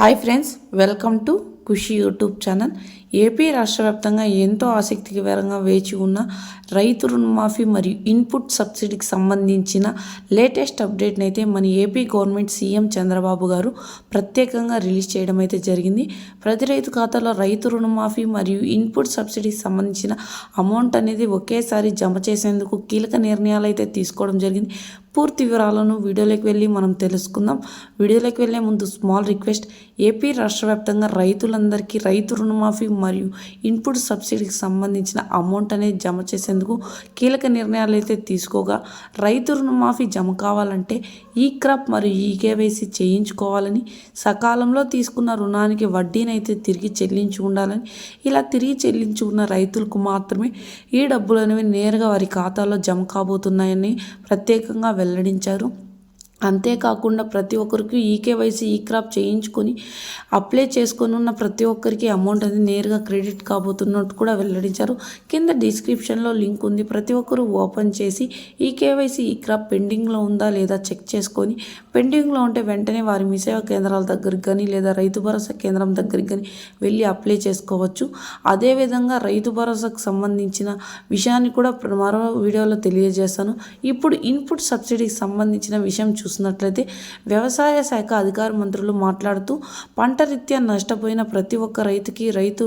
Hi friends welcome to Khushi YouTube channel. AP రాష్ట్ర వ్యాప్తంగా ఎంతో ఆసక్తికరంగా వేచి ఉన్న రైతు రుణమాఫీ మరియు ఇన్పుట్ సబ్సిడీకి సంబంధించిన లేటెస్ట్ అప్డేట్ని అయితే మన ఏపీ గవర్నమెంట్ సీఎం చంద్రబాబు గారు ప్రత్యేకంగా రిలీజ్ చేయడం అయితే జరిగింది. ప్రతి రైతు ఖాతాలో రైతు రుణమాఫీ మరియు ఇన్పుట్ సబ్సిడీకి సంబంధించిన అమౌంట్ అనేది ఒకేసారి జమ చేసేందుకు కీలక నిర్ణయాలు అయితే తీసుకోవడం జరిగింది. పూర్తి వివరాలను వీడియోలోకి వెళ్ళి మనం తెలుసుకుందాం. వీడియోలోకి వెళ్ళే ముందు స్మాల్ రిక్వెస్ట్ ఏపీ రాష్ట్ర వ్యాప్తంగా రైతులందరికీ రైతు రుణమాఫీ మరియు ఇన్పుట్ సబ్సిడీకి సంబంధించిన అమౌంట్ అనేది జమ చేసేందుకు కీలక నిర్ణయాలు అయితే తీసుకోగా రైతు రుణమాఫీ జమ కావాలంటే ఈ క్రాప్ మరియు ఈ కేవైసీ చేయించుకోవాలని సకాలంలో తీసుకున్న రుణానికి వడ్డీని అయితే తిరిగి చెల్లించి ఉండాలని ఇలా తిరిగి చెల్లించుకున్న రైతులకు మాత్రమే ఈ డబ్బులు అనేవి నేరుగా వారి ఖాతాలో జమ కాబోతున్నాయని ప్రత్యేకంగా వెల్లడించారు. అంతేకాకుండా ప్రతి ఒక్కరికి ఈకేవైసీ ఈ క్రాప్ చేయించుకొని అప్లై చేసుకొని ఉన్న ప్రతి ఒక్కరికి అమౌంట్ అనేది నేరుగా క్రెడిట్ కాబోతున్నట్టు కూడా వెల్లడించారు. కింద డిస్క్రిప్షన్లో లింక్ ఉంది. ప్రతి ఒక్కరు ఓపెన్ చేసి ఈ కేవైసీ ఈ క్రాప్ పెండింగ్లో ఉందా లేదా చెక్ చేసుకొని పెండింగ్లో ఉంటే వెంటనే వారి మీ సేవా కేంద్రాల దగ్గరికి కానీ లేదా రైతు భరోసా కేంద్రం దగ్గరికి కానీ వెళ్ళి అప్లై చేసుకోవచ్చు. అదేవిధంగా రైతు భరోసాకు సంబంధించిన విషయాన్ని కూడా మరో వీడియోలో తెలియజేస్తాను. ఇప్పుడు ఇన్పుట్ సబ్సిడీకి సంబంధించిన విషయం చూసినట్లయితే వ్యవసాయ శాఖ అధికార మంత్రులు మాట్లాడుతూ పంట రీత్యా నష్టపోయిన ప్రతి ఒక్క రైతుకి రైతు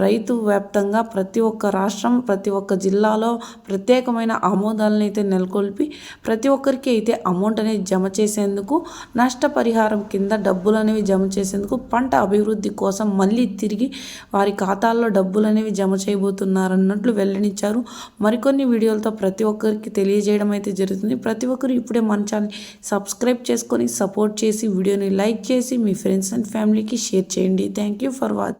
రైతు వ్యాప్తంగా ప్రతి ఒక్క రాష్ట్రం ప్రతి ఒక్క జిల్లాలో ప్రత్యేకమైన ఆమోదాలను అయితే నెలకొల్పి ప్రతి ఒక్కరికి అయితే అమౌంట్ అనేది జమ చేసేందుకు నష్టపరిహారం కింద డబ్బులు అనేవి జమ చేసేందుకు పంట అభివృద్ధి కోసం మళ్ళీ తిరిగి వారి ఖాతాల్లో డబ్బులు అనేవి జమ చేయబోతున్నారన్నట్లు వెల్లడించారు. మరికొన్ని వీడియోలతో ప్రతి ఒక్కరికి తెలియజేయడం అయితే జరుగుతుంది. ప్రతి ఒక్కరు ఇప్పుడే మన ఛానల్ సబ్స్క్రైబ్ చేసుకొని సపోర్ట్ చేసి వీడియోని లైక్ చేసి మీ ఫ్రెండ్స్ అండ్ ఫ్యామిలీకి షేర్ చేయండి. Thank you for watching